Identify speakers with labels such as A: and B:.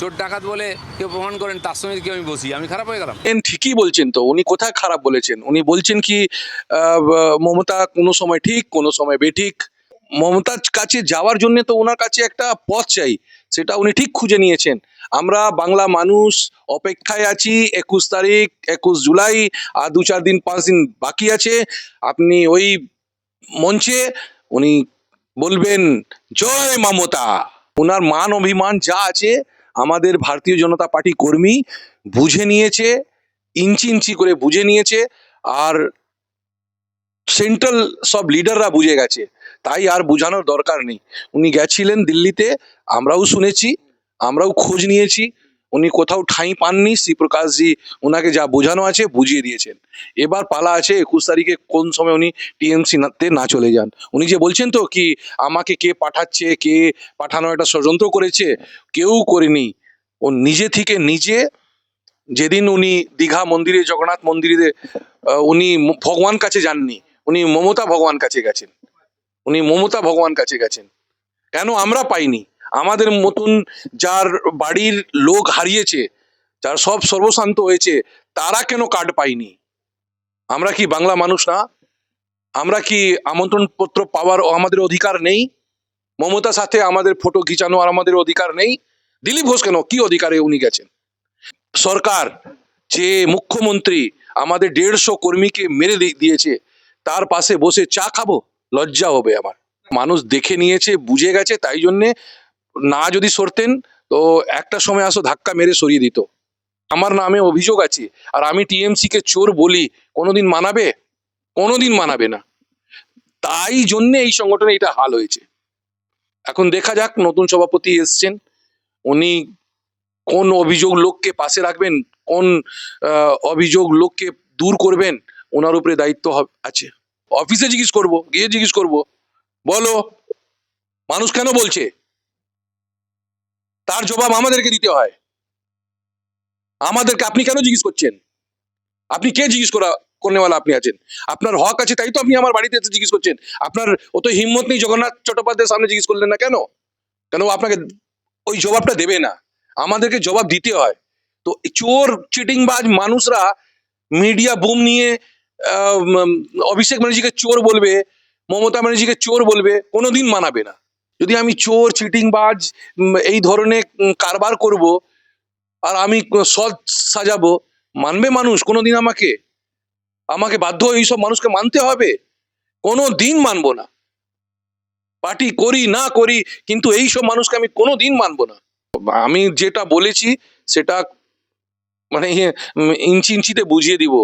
A: চোর ডাকাত বলে কেউ প্রমাণ করেন, তার সঙ্গে কি আমি বসি, আমি খারাপ হয়ে গেলাম।
B: এন ঠিকই বলছেন তো, উনি কোথায় খারাপ বলেছেন? উনি বলছেন কি মমতা কোনো সময় ঠিক, কোনো সময় বেঠিক। মমতার কাছে যাওয়ার জন্য তো ওনার কাছে একটা পথ চাই, সেটা উনি ঠিক খুঁজে নিয়েছেন। আমরা বাংলা মানুষ অপেক্ষায় আছি, একুশ তারিখ, একুশ জুলাই, আর দু চার দিন, পাঁচ দিন বাকি আছে। আপনি ওই মঞ্চে উনি বলবেন, জয় মমতা। ওনার মান, অভিমান যা আছে আমাদের ভারতীয় জনতা পার্টি কর্মী বুঝে নিয়েছে, ইঞ্চি ইঞ্চি করে বুঝে নিয়েছে, আর সেন্ট্রাল সব লিডাররা বুঝে গেছে। তাই আর বোঝানোর দরকার নেই। উনি গেছিলেন দিল্লিতে, আমরাও শুনেছি, আমরাও খোঁজ নিয়েছি। উনি কোথাও ঠাঁই পাননি। শ্রীপ্রকাশজি ওনাকে যা বোঝানো আছে বুঝিয়ে দিয়েছেন। এবার পালা আছে একুশ তারিখে কোন সময় উনি টিএমসি তে না চলে যান। উনি যে বলছেন তো কি, আমাকে কে পাঠাচ্ছে, কে পাঠানো একটা ষড়যন্ত্র করেছে, কেউ করেনি। ও নিজে থেকে নিজে যেদিন উনি দীঘা মন্দিরে, জগন্নাথ মন্দিরে উনি ভগবান কাছে যাননি, উনি মমতা ভগবান কাছে গেছেন। উনি মমতা ভগবান কাছে গেছেন। কেন আমরা পাইনি? আমাদের মতন যার বাড়ির লোক হারিয়েছে, যার সব সর্বশান্ত হয়েছে, তারা কেন কার্ড পাইনি আমরা কি বাংলা মানুষ না? আমরা কি আমন্ত্রণ পত্র পাওয়ার আমাদের অধিকার নেই? মমতার সাথে আমাদের ফটো খিচানো আর আমাদের অধিকার নেই? দিলীপ ঘোষ কেন? কি অধিকারে উনি গেছেন? সরকার যে মুখ্যমন্ত্রী আমাদের দেড়শো কর্মীকে মেরে দিয়েছে, তার পাশে বসে চা খাব? লজ্জা হবে আমার। মানুষ দেখে নিয়েছে, বুঝে গেছে, তাই জন্যে না যদি সরতেন, তো একটা সময় আসো ধাক্কা মেরে সরিয়ে দিত। আমার নামে অভিযোগ আছে, আর আমি টিএমসি কে চোর বলি, কোনোদিন মানাবে? কোনোদিন মানাবে না। তাই জন্যে এই সংগঠনে এটা হাল হয়েছে। এখন দেখা যাক, নতুন সভাপতি এসছেন, উনি কোন অভিযোগ লোককে পাশে রাখবেন, কোন অভিযোগ লোককে দূর করবেন, ওনার উপরে দায়িত্ব আছে। অফিসে জিজ্ঞেস করব, গিয়ে জিজ্ঞেস করব, বলো, মানুষ কেন বলছে? তার জবাব আমাদেরকে দিতে হয়। আমাদেরকে আপনি কেন জিজ্ঞেস করছেন? আপনি কে জিজ্ঞেস করা, করনেওয়ালা আপনি আছেন? আপনার হক আছে, তাই তো আপনি আমার বাড়িতে এসে জিজ্ঞেস করছেন। আপনার অত হিম্মত নেই জগন্নাথ চট্টোপাধ্যায়ের সামনে জিজ্ঞেস করলেন না কেন? কেন আপনাকে ওই জবাবটা দেবে না? আমাদেরকে জবাব দিতে হয়। তো চোর, চিটিংবাজ মানুষরা মিডিয়া বুম নিয়ে অভিষেক ব্যানার্জিকে চোর বলবে, মমতা ব্যানার্জিকে চোর বলবে, কোনোদিন মানাবে না। যদি আমি চোর, চিটিংবাজ এই ধরনের কারবার করব আর আমি সৎ সাজাবো, মানবে মানুষ কোনোদিন আমাকে? আমাকে বাধ্য হয়ে এইসব মানুষকে মানতে হবে? কোনো দিন মানবো না। পার্টি করি, না করি, কিন্তু এইসব মানুষকে আমি কোনো দিন মানবো না। আমি যেটা বলেছি, সেটা মানে ইঞ্চি ইঞ্চিতে বুঝিয়ে দিব।